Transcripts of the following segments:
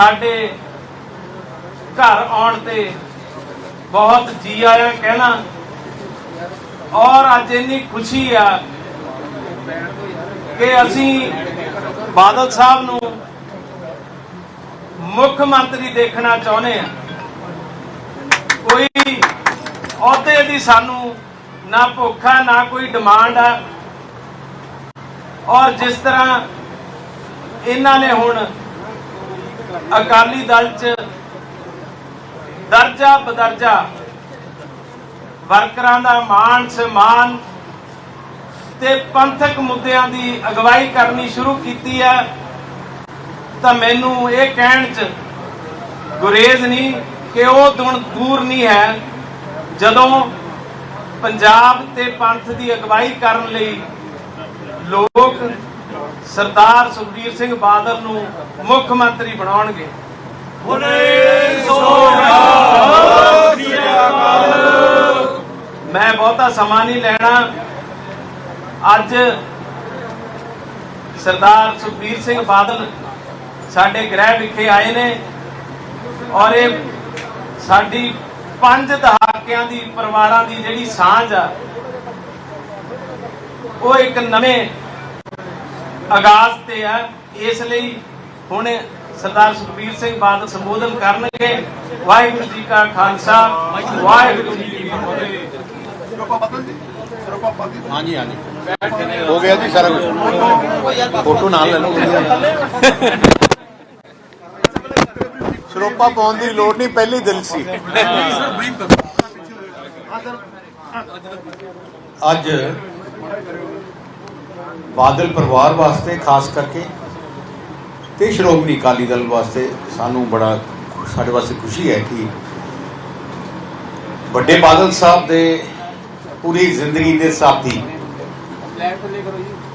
ਸਾਡੇ ਘਰ ਆਉਣ ਤੇ ਬਹੁਤ ਜੀ ਆਇਆ ਕਹਿਣਾ, ਔਰ ਅੱਜ ਇੰਨੀ ਖੁਸ਼ੀ ਆ ਕਿ ਅਸੀਂ ਬਾਦਲ ਸਾਹਿਬ ਨੂੰ ਮੁੱਖ ਮੰਤਰੀ ਦੇਖਣਾ ਚਾਹੁੰਦੇ ਆ ਕੋਈ ਅਹੁਦੇ ਦੀ ਸਾਨੂੰ ਨਾ ਭੁੱਖ ਹੈ ਨਾ ਕੋਈ ਡਿਮਾਂਡ ਆ। ਔਰ ਜਿਸ ਤਰ੍ਹਾਂ ਇਹਨਾਂ ਨੇ ਹੁਣ ਅਕਾਲੀ ਦਲ ਚ ਦਰਜਾ ਬਦਰਜਾ ਵਰਕਰਾਂ ਦਾ ਮਾਣ ਸਨਮਾਨ ਤੇ ਪੰਥਕ ਮੁੱਦਿਆਂ ਦੀ ਅਗਵਾਈ ਕਰਨੀ ਸ਼ੁਰੂ ਕੀਤੀ ਹੈ, ਤਾਂ ਮੈਨੂੰ ਇਹ ਕਹਿਣ ਚ ਗੁਰੇਜ਼ ਨਹੀਂ ਕਿ ਉਹ ਦਿਨ ਦੂਰ ਨਹੀਂ ਹੈ। ਜਦੋਂ ਪੰਜਾਬ ਤੇ ਪੰਥ ਦੀ ਅਗਵਾਈ ਕਰਨ ਲਈ ਲੋਕ ਸਰਦਾਰ ਸੁਖਬੀਰ ਸਿੰਘ ਬਾਦਲ ਨੂੰ ਮੁੱਖ ਮੰਤਰੀ ਬਣਾਉਣਗੇ। ਮੈਂ ਬਹੁਤਾ ਸਮਾਂ ਨਹੀਂ ਲੈਣਾ। ਅੱਜ ਸਰਦਾਰ ਸੁਖਬੀਰ ਸਿੰਘ ਬਾਦਲ ਸਾਡੇ ਗ੍ਰਹਿ ਵਿਖੇ ਆਏ ਨੇ ਔਰ ਇਹ ਸਾਡੀ ਪੰਜ ਦਹਾਕਿਆਂ ਦੀ ਪਰਿਵਾਰਾਂ ਦੀ ਜਿਹੜੀ ਸਾਂਝ ਆ ਉਹ ਇੱਕ ਨਵੇਂ ਆਗਾਜ਼ ਤੇ ਆ। ਇਸ ਲਈ ਹੁਣ ਸਰਦਾਰ ਸੁਖਬੀਰ ਸਿੰਘ ਬਾਦਲ ਸੰਬੋਧਨ ਕਰਨਗੇ। ਵਾਹਿਗੁਰੂ ਜੀ ਕਾ ਖਾਲਸਾ ਵਾਹਿਗੁਰੂ ਜੀ ਕੀ ਫਤਿਹ। ਹਾਂਜੀ ਹਾਂਜੀ। ਹੋ ਗਿਆ ਜੀ ਸਾਰਾ ਕੁਝ ਫੋਟੋ ਨਾਲ ਲੈ ਲਓ। ਸਰੋਪਾ ਪਾਉਣ ਦੀ ਲੋੜ ਨਹੀਂ ਪਹਿਲੀ ਦਿਲ ਸੀ। ਅੱਜ ਬਾਦਲ ਪਰਿਵਾਰ ਵਾਸਤੇ, ਖਾਸ ਕਰਕੇ ਤੇ ਸ਼੍ਰੋਮਣੀ ਅਕਾਲੀ ਦਲ ਵਾਸਤੇ ਸਾਨੂੰ ਬੜਾ ਸਾਡੇ ਵਾਸਤੇ ਖੁਸ਼ੀ ਹੈ ਕਿ ਵੱਡੇ ਬਾਦਲ ਸਾਹਿਬ ਦੇ ਪੂਰੀ ਜ਼ਿੰਦਗੀ ਦੇ ਸਾਥੀ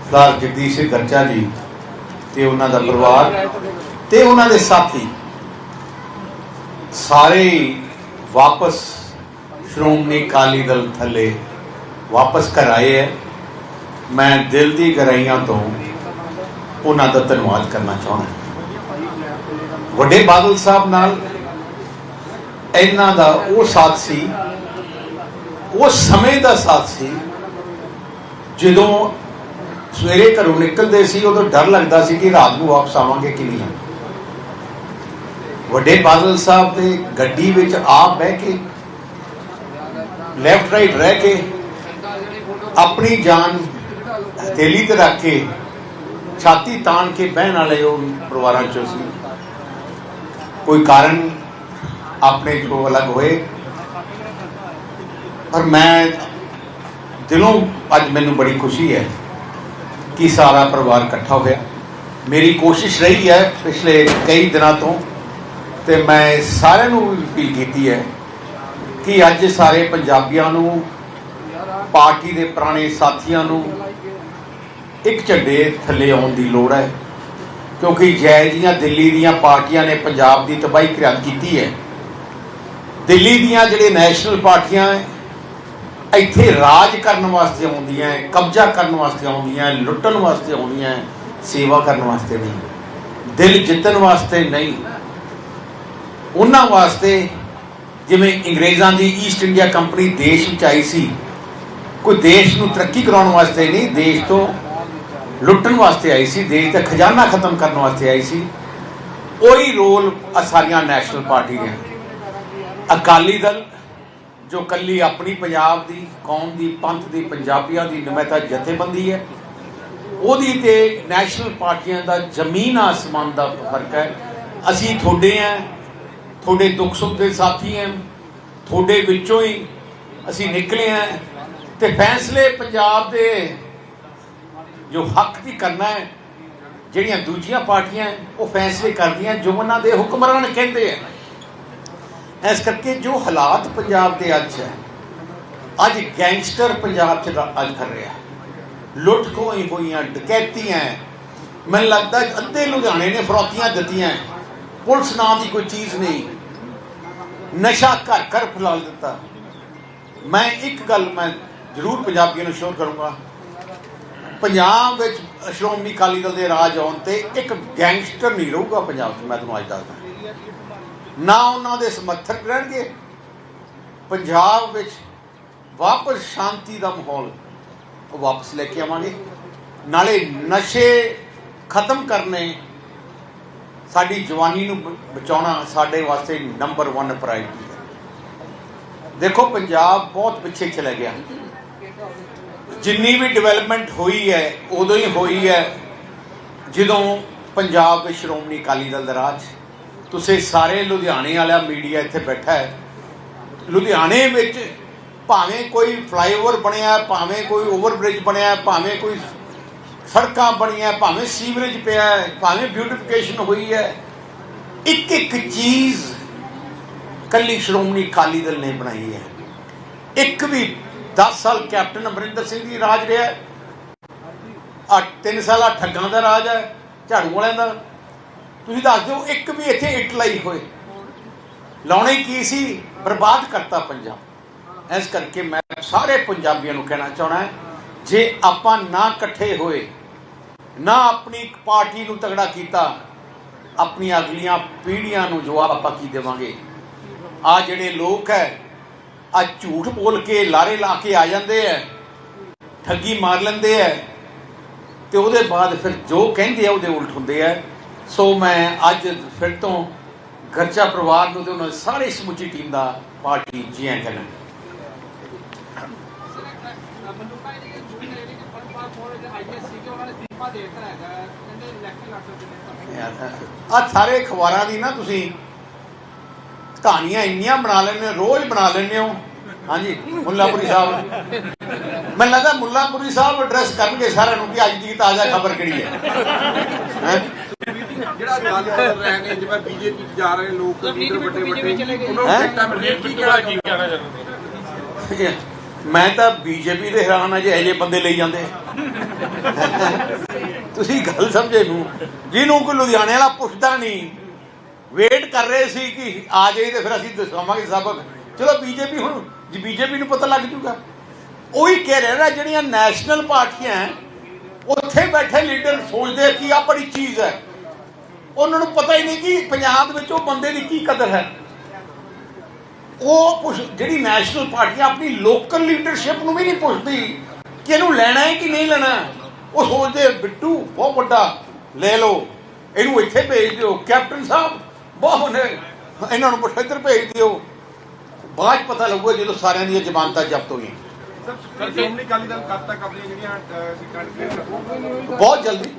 ਸਰਦਾਰ ਜਗਦੀਸ਼ ਸਿੰਘ ਗਰਚਾ ਜੀ ਤੇ ਉਹਨਾਂ ਦਾ ਪਰਿਵਾਰ ਤੇ ਉਹਨਾਂ ਦੇ ਸਾਥੀ ਸਾਰੇ ਹੀ ਵਾਪਸ ਸ਼੍ਰੋਮਣੀ ਅਕਾਲੀ ਦਲ ਥੱਲੇ ਵਾਪਸ ਘਰ ਆਏ ਹੈ। ਮੈਂ ਦਿਲ ਦੀ ਗਹਿਰਾਈਆਂ ਤੋਂ ਉਹਨਾਂ ਦਾ ਧੰਨਵਾਦ ਕਰਨਾ ਚਾਹੁੰਦਾ ਵੱਡੇ ਬਾਦਲ ਸਾਹਿਬ ਨਾਲ ਇਹਨਾਂ ਦਾ ਉਹ ਸਾਥ ਸੀ, ਉਹ ਸਮੇਂ ਦਾ ਸਾਥ ਸੀ, ਜਦੋਂ ਸਵੇਰੇ ਘਰੋਂ ਨਿਕਲਦੇ ਸੀ, ਉਦੋਂ ਡਰ ਲੱਗਦਾ ਸੀ ਕਿ ਰਾਤ ਨੂੰ ਵਾਪਸ ਆਵਾਂਗੇ ਕਿ ਨਹੀਂ। ਵੱਡੇ ਬਾਦਲ ਸਾਹਿਬ ਦੇ ਗੱਡੀ ਵਿੱਚ ਆਪ ਬਹਿ ਕੇ ਲੈਫਟ ਰਾਈਟ ਰਹਿ ਕੇ, ਆਪਣੀ ਜਾਨ ਹਥੇਲੀ ਤੇ ਰੱਖ ਕੇ ਛਾਤੀ ਤਾਣ ਕੇ ਬਹਿਣ ਵਾਲੇ ਉਹ ਪਰਿਵਾਰਾਂ ਚੋਂ ਸੀ। ਕੋਈ ਕਾਰਨ ਆਪਣੇ ਜੋ ਅਲੱਗ ਹੋਏ। ਪਰ ਮੈਂ ਦਿਲੋਂ ਅੱਜ ਮੈਨੂੰ ਬੜੀ ਖੁਸ਼ੀ ਹੈ ਕਿ ਸਾਰਾ ਪਰਿਵਾਰ ਇਕੱਠਾ ਹੋਇਆ। ਮੇਰੀ ਕੋਸ਼ਿਸ਼ ਰਹੀ ਹੈ ਪਿਛਲੇ ਕਈ ਦਿਨਾਂ ਤੋਂ ਤੇ ਮੈਂ ਸਾਰਿਆਂ ਨੂੰ ਵੀ ਅਪੀਲ ਕੀਤੀ ਹੈ ਕਿ ਅੱਜ ਸਾਰੇ ਪੰਜਾਬੀਆਂ ਨੂੰ, ਪਾਰਟੀ ਦੇ ਪੁਰਾਣੇ ਸਾਥੀਆਂ ਨੂੰ ਇੱਕ ਝੰਡੇ ਥੱਲੇ ਆਉਣ ਦੀ ਲੋੜ ਹੈ। ਕਿਉਂਕਿ ਜੈ ਦੀਆਂ ਦਿੱਲੀ ਦੀਆਂ ਪਾਰਟੀਆਂ ਨੇ ਪੰਜਾਬ ਦੀ ਤਬਾਹੀ ਘਰਿਆਤ ਕੀਤੀ ਹੈ। ਦਿੱਲੀ ਦੀਆਂ ਜਿਹੜੇ ਨੈਸ਼ਨਲ ਪਾਰਟੀਆਂ ਹੈ, ਇੱਥੇ ਰਾਜ ਕਰਨ ਵਾਸਤੇ ਆਉਂਦੀਆਂ ਹੈ, ਕਬਜ਼ਾ ਕਰਨ ਵਾਸਤੇ ਆਉਂਦੀਆਂ ਹੈ, ਲੁੱਟਣ ਵਾਸਤੇ ਆਉਂਦੀਆਂ ਹੈ, ਸੇਵਾ ਕਰਨ ਵਾਸਤੇ ਨਹੀਂ। ਦਿਲ ਜਿੱਤਣ ਵਾਸਤੇ ਨਹੀਂ। ਉਹਨਾਂ ਵਾਸਤੇ ਜਿਵੇਂ ਅੰਗਰੇਜ਼ਾਂ ਦੀ ਈਸਟ ਇੰਡੀਆ ਕੰਪਨੀ ਦੇਸ਼ ਵਿੱਚ ਆਈ ਸੀ, ਕੋਈ ਦੇਸ਼ ਨੂੰ ਤਰੱਕੀ ਕਰਾਉਣ ਵਾਸਤੇ ਨਹੀਂ, ਦੇਸ਼ ਤੋਂ ਲੁੱਟਣ ਵਾਸਤੇ ਆਈ ਸੀ, ਦੇਸ਼ ਦਾ ਖਜ਼ਾਨਾ ਖਤਮ ਕਰਨ ਵਾਸਤੇ ਆਈ ਸੀ। ਉਹੀ ਰੋਲ ਸਾਰੀਆਂ ਨੈਸ਼ਨਲ ਪਾਰਟੀ ਨੇ ਅਕਾਲੀ ਦਲ, ਜੋ ਕੱਲੀ ਆਪਣੀ ਪੰਜਾਬ ਦੀ, ਕੌਮ ਦੀ, ਪੰਥ ਦੀ, ਪੰਜਾਬੀਆਂ ਦੀ ਨਮੈਤਾ ਜਥੇਬੰਦੀ ਹੈ। ਉਹਦੀ ਤੇ ਨੈਸ਼ਨਲ ਪਾਰਟੀਆਂ ਦਾ ਜ਼ਮੀਨ ਆਸਮਾਨ ਦਾ ਫ਼ਰਕ ਹੈ। ਅਸੀਂ ਤੁਹਾਡੇ ਆ ਤੁਹਾਡੇ ਦੁੱਖ ਸੁੱਖ ਦੇ ਸਾਥੀ ਹਾਂ, ਤੁਹਾਡੇ ਵਿੱਚੋਂ ਹੀ ਅਸੀਂ ਨਿਕਲੇ ਆ ਤੇ ਫੈਸਲੇ ਪੰਜਾਬ ਦੇ ਜੋ ਹੱਕ ਦੀ ਕਰਨਾ ਹੈ, ਜਿਹੜੀਆਂ ਦੂਜੀਆਂ ਪਾਰਟੀਆਂ ਉਹ ਫੈਸਲੇ ਕਰਦੀਆਂ, ਜੋ ਉਹਨਾਂ ਦੇ ਹੁਕਮਰਾਨ ਕਹਿੰਦੇ ਆ। ਇਸ ਕਰਕੇ ਜੋ ਹਾਲਾਤ ਪੰਜਾਬ ਦੇ ਅੱਜ ਹੈ, ਅੱਜ ਗੈਂਗਸਟਰ ਪੰਜਾਬ ਚ ਰ- ਅੱਜ ਕਰ ਰਿਹਾ ਲੁੱਟ ਖੋਹੀ ਹੋਈਆਂ, ਡਕੈਤੀਆਂ ਮੈਨੂੰ ਲੱਗਦਾ ਅੱਧੇ ਲੁਧਿਆਣੇ ਨੇ ਫਰੋਤੀਆਂ ਦਿੱਤੀਆਂ ਪੁਲਿਸ ਨਾਂ ਦੀ ਕੋਈ ਚੀਜ਼ ਨਹੀਂ। ਨਸ਼ਾ ਘਰ ਘਰ ਫੈਲਾ ਦਿੱਤਾ। ਮੈਂ ਇੱਕ ਗੱਲ ਮੈਂ ਜ਼ਰੂਰ ਪੰਜਾਬੀਆਂ ਨੂੰ ਸ਼ੋਰ ਕਰੂੰਗਾ ਪੰਜਾਬ ਵਿੱਚ ਸ਼੍ਰੋਮਣੀ ਅਕਾਲੀ ਦਲ ਦੇ ਰਾਜ ਆਉਣ ਤੇ ਇੱਕ ਗੈਂਗਸਟਰ ਨਹੀਂ ਰਹੂਗਾ ਪੰਜਾਬ 'ਚ, ਮੈਂ ਤੁਹਾਨੂੰ ਅੱਜ ਦੱਸਦਾ। ਨਾ ਉਹਨਾਂ ਦੇ ਸਮਰਥਕ ਰਹਿਣਗੇ। ਪੰਜਾਬ ਵਿੱਚ ਵਾਪਸ ਸ਼ਾਂਤੀ ਦਾ ਮਾਹੌਲ ਉਹ ਵਾਪਸ ਲੈ ਕੇ ਆਵਾਂਗੇ। ਨਾਲੇ ਨਸ਼ੇ ਖਤਮ ਕਰਨੇ ਸਾਡੀ ਜਵਾਨੀ ਨੂੰ ਬ- ਬਚਾਉਣਾ ਸਾਡੇ ਵਾਸਤੇ ਨੰਬਰ 1 ਪ੍ਰਾਇੋਰਟੀ ਹੈ। ਦੇਖੋ, ਪੰਜਾਬ ਬਹੁਤ ਪਿੱਛੇ ਚਲਾ ਗਿਆ। ਜਿੰਨੀ ਵੀ ਡਿਵੈਲਪਮੈਂਟ ਹੋਈ ਹੈ, ਉਦੋਂ ਹੀ ਹੋਈ ਹੈ, ਜਦੋਂ ਪੰਜਾਬ ਵਿੱਚ ਸ਼੍ਰੋਮਣੀ ਅਕਾਲੀ ਦਲ ਦਾ ਰਾਜ ਤੁਸੀਂ ਸਾਰੇ ਲੁਧਿਆਣੇ ਵਾਲਾ ਮੀਡੀਆ ਇੱਥੇ ਬੈਠਾ ਹੈ। ਲੁਧਿਆਣੇ ਵਿੱਚ ਭਾਵੇਂ ਕੋਈ ਫਲਾਈਓਵਰ ਬਣਿਆ, ਭਾਵੇਂ ਕੋਈ ਓਵਰਬ੍ਰਿਜ ਬਣਿਆ, ਭਾਵੇਂ ਕੋਈ ਸੜਕਾਂ ਬਣੀਆਂ, ਭਾਵੇਂ ਸੀਵਰੇਜ ਪਿਆ ਹੈ, ਭਾਵੇਂ ਬਿਊਟੀਫਿਕੇਸ਼ਨ ਹੋਈ ਹੈ, ਇੱਕ ਇੱਕ ਚੀਜ਼ ਕੱਲੀ ਸ਼੍ਰੋਮਣੀ ਅਕਾਲੀ ਦਲ ਨੇ ਬਣਾਈ ਹੈ। ਇੱਕ ਵੀ 10 ਸਾਲ ਕੈਪਟਨ ਅਮਰਿੰਦਰ ਸਿੰਘ ਜੀ ਰਾਜ ਰਿਹਾ ਆ 3 ਸਾਲਾ ਠੱਗਾਂ ਦਾ ਰਾਜ ਹੈ, ਝਾੜੂ ਵਾਲਿਆਂ ਦਾ। ਤੁਸੀਂ ਦੱਸ ਦਿਓ, ਇੱਕ ਵੀ ਇੱਥੇ ਇੱਟ ਲਈ ਹੋਏ। ਲਾਉਣੇ ਕੀ ਸੀ? ਬਰਬਾਦ ਕਰਤਾ ਪੰਜਾਬ। ਇਸ ਕਰਕੇ ਮੈਂ ਸਾਰੇ ਪੰਜਾਬੀਆਂ ਨੂੰ ਕਹਿਣਾ ਚਾਹਣਾ ਹੈ, ਜੇ ਆਪਾਂ ਨਾ ਇਕੱਠੇ ਹੋਏ, ਨਾ ਆਪਣੀ ਇੱਕ ਪਾਰਟੀ ਨੂੰ ਤਗੜਾ ਕੀਤਾ, ਆਪਣੀਆਂ ਅਗਲੀਆਂ ਪੀੜ੍ਹੀਆਂ ਨੂੰ ਜਵਾਬ ਆਪਾਂ ਕੀ ਦੇਵਾਂਗੇ? ਆ ਜਿਹੜੇ ਲੋਕ ਹੈ ਆ ਝੂਠ ਬੋਲ ਕੇ ਲਾਰੇ ਲਾ ਕੇ ਆ ਜਾਂਦੇ ਐ ਠੱਗੀ ਮਾਰ ਲੈਂਦੇ ਐ ਤੇ ਉਹਦੇ ਬਾਅਦ ਫਿਰ ਜੋ ਕਹਿੰਦੇ ਆ ਉਹਦੇ ਉਲਟ ਹੁੰਦੇ ਐ। ਸੋ ਮੈਂ ਅੱਜ ਫਿਰ ਤੋਂ ਗਰਚਾ ਪਰਿਵਾਰ ਨੂੰ ਤੇ ਉਹਨਾਂ ਸਾਰੀ ਸਮੁੱਚੀ ਟੀਮ ਦਾ ਪਾਰਟੀ ਜੀ ਆਇਆਂ ਕਹਿੰਦਾ ਆ ਸਾਰੇ ਅਖਬਾਰਾਂ ਦੀ ਨਾ ਤੁਸੀਂ ਕਹਾਣੀਆਂ ਇੰਨੀਆਂ ਬਣਾ ਲੈਂਦੇ ਹੋ ਰੋਜ਼ ਬਣਾ ਲੈਂਦੇ ਹੋ ਹਾਂਜੀ ਮੁੱਲਾਪੁਰੀ ਸਾਹਿਬ ਮੈਨੂੰ ਲੱਗਦਾ ਮੁੱਲਾਪੁਰੀ ਸਾਹਿਬ ਐਡਰੈਸ ਕਰਨਗੇ ਸਾਰਿਆਂ ਨੂੰ ਕਿ ਅੱਜ ਦੀ ਤਾਜ਼ਾ ਖਬਰ ਕਿਹੜੀ ਹੈ ਹੈਂ? ਜਿਹੜਾ ਗੱਲ ਕਰ ਰਹੇ ਨੇ ਜਿਵੇਂ ਬੀਜੇਪੀ ਚ ਜਾ ਰਹੇ ਲੋਕ ਤਾਂ ਲੀਡਰ ਵੱਡੇ BJP ਵੱਡੇ ਚਲੇ ਗਏ। ਉਹਨਾਂ ਨੂੰ ਹੈਂ? ਟਿਕਟਾਂ ਮਿਲ ਰਹੀਆਂ ਕੀ ਕਹਿਣਾ ਚਾਹੁੰਦੇ ਮੈਂ ਤਾਂ ਬੀਜੇਪੀ ਦੇ ਹੈਰਾਨ ਆ ਜੇ ਇਹੋ ਜਿਹੇ ਬੰਦੇ ਲਈ ਜਾਂਦੇ ਤੁਸੀਂ ਗੱਲ ਸਮਝੇ ਨੂੰ ਜਿਹਨੂੰ ਕੋਈ ਲੁਧਿਆਣੇ ਵਾਲਾ ਪੁੱਛਦਾ ਨਹੀਂ ਵੇਟ ਕਰ ਰਹੇ ਸੀ ਕਿ ਆ ਜਾਈ ਤੇ ਫਿਰ ਅਸੀਂ ਦਸਾਵਾਂਗੇ ਸਬਕ। ਚਲੋ ਬੀਜੇਪੀ ਹੁਣ, ਜੀ ਬੀਜੇਪੀ ਨੂੰ ਪਤਾ ਲੱਗ ਜੂਗਾ। ਉਹੀ ਕਹਿ ਰਿਹਾ ਨਾ, ਜਿਹੜੀਆਂ ਨੈਸ਼ਨਲ ਪਾਰਟੀਆਂ ਉੱਥੇ ਬੈਠੇ ਲੀਡਰ ਸੋਚਦੇ ਕਿ ਆ ਬੜੀ ਚੀਜ਼ ਹੈ ਉਹਨਾਂ ਨੂੰ ਪਤਾ ਹੀ ਨਹੀਂ ਕਿ ਪੰਜਾਬ ਵਿੱਚ ਉਹ ਬੰਦੇ ਦੀ ਕੀ ਕਦਰ ਹੈ। ਉਹ ਪੁੱਛ, ਜਿਹੜੀ ਨੈਸ਼ਨਲ ਪਾਰਟੀ ਆਪਣੀ ਲੋਕਲ ਲੀਡਰਸ਼ਿਪ ਨੂੰ ਵੀ ਨਹੀਂ ਪੁੱਛਦੀ ਕਿ ਇਹਨੂੰ ਲੈਣਾ ਹੈ ਕਿ ਨਹੀਂ ਲੈਣਾ। ਉਹ ਸੋਚਦੇ ਬਿੱਟੂ ਬਹੁਤ ਵੱਡਾ, ਲੈ ਲਓ, ਇਹਨੂੰ ਇੱਥੇ ਭੇਜ ਦਿਓ। ਕੈਪਟਨ ਸਾਹਿਬ ਬਹੁਤ ਨੇ। ਇਹਨਾਂ ਨੂੰ ਪੁੱਛ ਇੱਧਰ ਭੇਜ ਦਿਓ। ਬਾਅਦ 'ਚ ਪਤਾ ਲੱਗੂਗਾ ਜਦੋਂ ਸਾਰਿਆਂ ਦੀਆਂ ਜ਼ਮਾਨਤਾਂ ਜ਼ਬਤ ਕਲੀਅਰ ਕਰੂਗਾ ਬਹੁਤ ਜਲਦੀ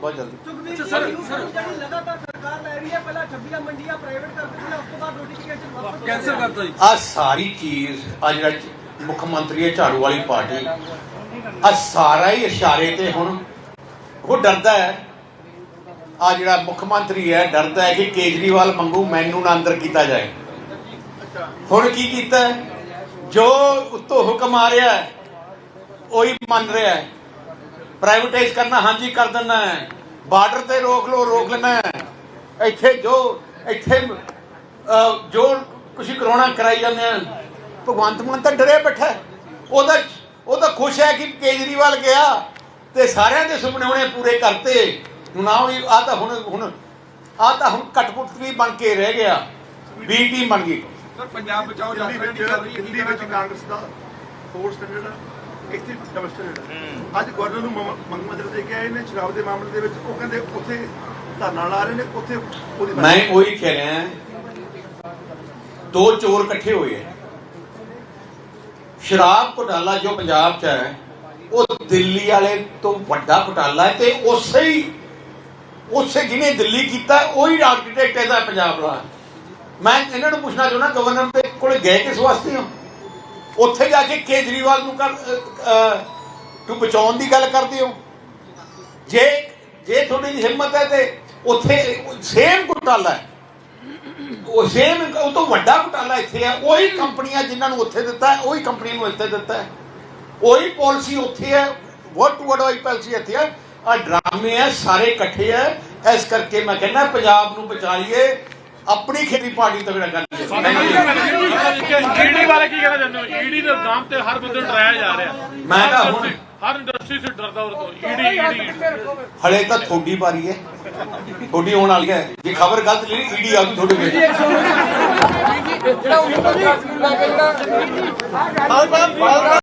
ਬਹੁਤ ਜਲਦੀ। ਸੁਖਬੀਰ ਸਰ ਜਿਹੜੀ ਲਗਾਤਾਰ ਸਰਕਾਰ ਲੈ ਰਹੀ ਹੈ ਪਹਿਲਾਂ 26 ਮੰਡੀਆਂ ਪ੍ਰਾਈਵੇਟ ਕਰ ਦਿੱਤੀਆਂ ਉਸ ਤੋਂ ਬਾਅਦ ਨੋਟੀਫਿਕੇਸ਼ਨ ਵਾਪਸ ਕੈਂਸਲ ਕਰਤਾ ਜੀ। ਆ ਸਾਰੀ ਚੀਜ਼ ਆ ਜਿਹੜਾ ਮੁੱਖ ਮੰਤਰੀ ਹੈ ਝਾੜੂ ਵਾਲੀ ਪਾਰਟੀ ਆ ਸਾਰਾ ਹੀ ਇਸ਼ਾਰੇ ਤੇ ਹੁਣ ਉਹ ਡਰਦਾ ਹੈ। ਆ ਜਿਹੜਾ ਮੁੱਖ ਮੰਤਰੀ ਹੈ ਡਰਦਾ ਹੈ ਕਿ ਕੇਜਰੀਵਾਲ ਮੰਗੂ ਮੈਨੂੰ ਨਾ ਅੰਦਰ ਕੀਤਾ ਜਾਏ। ਹੁਣ ਕੀ ਕੀਤਾ ਜੋ ਉੱਤੋਂ ਹੁਕਮ ਆ ਰਿਹਾ ਹੈ, ਉਹੀ ਮੰਨ ਰਿਹਾ ਹੈ। ਪ੍ਰਾਈਵੇਟਾਈਜ਼ ਕਰਨਾ ਹਾਂਜੀ ਕਰ ਦਿੰਨਾ ਹੈ। ਬਾਰਡਰ ਤੇ ਰੋਕ ਲੋ ਰੋਕ ਲੈਣਾ ਹੈ। ਇੱਥੇ ਜੋ ਇੱਥੇ ਜੋ ਕੁਛ ਕਰਾਉਣਾ ਕਰਾਈ ਜਾਂਦੇ ਆ, ਭਗਵੰਤ ਮਾਨ ਤਾਂ ਡਰੇ ਬੈਠਾ ਹੈ। ਉਹਦਾ ਉਹ ਤਾਂ ਖੁਸ਼ ਹੈ ਕਿ ਕੇਜਰੀਵਾਲ ਗਿਆ ਤੇ ਸਾਰਿਆਂ ਦੇ ਸੁਪਨੇ ਉਹਨੇ ਪੂਰੇ ਕਰਤੇ। ਹੁਣ ਆ ਵੀ ਆ ਤਾਂ ਹੁਣ ਹੁਣ ਆ ਤਾਂ ਹੁਣ ਕਟਪੁਤਲੀ ਬਣ ਕੇ ਰਹਿ ਗਿਆ ਬੀ ਟੀਮ ਬਣ ਗਈ। ਸਰ ਪੰਜਾਬ ਬਚਾਓ ਵਿੱਚ ਨਹੀਂ ਚੱਲ ਰਹੀ ਕੀ ਦਿੱਲੀ ਕਹਿਣਾ ਵਿੱਚ ਚਾਹੁੰਦੇ ਕਾਂਗਰਸ ਦਾ ਫੋਰ ਸਟੈਂਡਰਡ ਆ ਇੱਥੇ ਡਬਲ ਸਟੈਂਡਰਡ ਆ ਅੱਜ ਗਵਰਨਰ ਨੂੰ ਮ- ਮੰਗ ਮੰਦਰ ਦੇ ਕੇ ਆਏ ਨੇ ਸ਼ਰਾਬ ਦੇ ਮਾਮਲੇ ਦੇ ਵਿੱਚ ਉਹ ਕਹਿੰਦੇ ਉੱਥੇ ਧਰਨਾ ਲਾ ਰਹੇ ਨੇ ਉੱਥੇ ਉਹਦੀ ਮੈਂ ਉਹੀ ਕਹਿ ਰਿਹਾ ਦੋ ਚੋਰ ਇਕੱਠੇ ਹੋਏ ਹੈ ਸ਼ਰਾਬ ਘੁਟਾਲਾ ਜੋ ਪੰਜਾਬ 'ਚ ਹੈ ਉਹ ਦਿੱਲੀ ਵਾਲੇ ਤੋਂ ਵੱਡਾ ਘੁਟਾਲਾ ਹੈ ਤੇ ਉਸੇ ਹੀ ਉਸੇ ਜਿਹਨੇ ਦਿੱਲੀ ਕੀਤਾ, ਉਹੀ ਆਰਕੀਟੈਕਟ ਇਹਦਾ ਪੰਜਾਬ ਦਾ ਮੈਂ ਇਹਨਾਂ ਨੂੰ ਪੁੱਛਣਾ ਚਾਹੁੰਦਾ ਗਵਰਨਰ ਦੇ ਕੋਲ ਗਏ ਕਿਸ ਵਾਸਤੇ ਹੋ? ਉੱਥੇ ਜਾ ਕੇ ਕੇਜਰੀਵਾਲ ਨੂੰ ਕਰ ਤੂੰ ਬਚਾਉਣ ਦੀ ਗੱਲ ਕਰਦੇ ਹੋ? ਜੇ ਜੇ ਤੁਹਾਡੀ ਹਿੰਮਤ ਹੈ ਤੇ ਉੱਥੇ ਸੇਮ ਘੁਟਾਲਾ ਹੈ। ਉਹ ਸੇਮ ਉਹ ਤੋਂ ਵੱਡਾ ਘੁਟਾਲਾ ਇੱਥੇ ਹੈ। ਉਹੀ ਕੰਪਨੀਆਂ ਜਿਨ੍ਹਾਂ ਨੂੰ ਉੱਥੇ ਦਿੱਤਾ ਹੈ, ਉਹੀ ਕੰਪਨੀ ਨੂੰ ਇੱਥੇ ਦਿੱਤਾ ਹੈ। ਉਹੀ ਪਾਲਿਸੀ ਉੱਥੇ ਹੈ ਵਰਡ ਟੂ ਵਰਡ ਉਹੀ ਪਾਲਿਸੀ ਇੱਥੇ ਹੈ। ਆ ਡਰਾਮੇ ਆ ਸਾਰੇ ਇਕੱਠੇ ਆ। ਇਸ ਕਰਕੇ ਮੈਂ ਕਹਿੰਦਾ ਪੰਜਾਬ ਨੂੰ ਬਚਾ ਲਈਏ ਆਪਣੀ ਖੇਤੀ ਪਾਰਟੀ ਤਗੜਾ ਕਰਨੀ ਈਡੀ ਬਾਰੇ ਕੀ ਕਹਿਣਾ ਚਾਹੁੰਦੇ ਹੋ? ਈਡੀ ਦੇ ਨਾਮ ਤੇ ਹਰ ਬੰਦੇ ਡਰਾਇਆ ਜਾ ਰਿਹਾ। ਮੈਂ ਤਾਂ ਹੁਣ ਹਰ ਇੰਡਸਟਰੀ ਸੇ ਡਰਦਾ ਉਹ ਤੋਂ। ED ED. ਹਲੇ ਤਾਂ ਥੋੜੀ ਵਾਰੀ ਹੈ। ਥੋੜੀ ਹੋਣ ਵਾਲੀ ਹੈ। ਜੇ ਖਬਰ ਗਲਤ ਨਹੀਂ ਈਡੀ ਆ ਗਈ ਤੁਹਾਡੇ ਕੋਲ। ਜਿਹੜਾ ਉਹ ਤੋਂ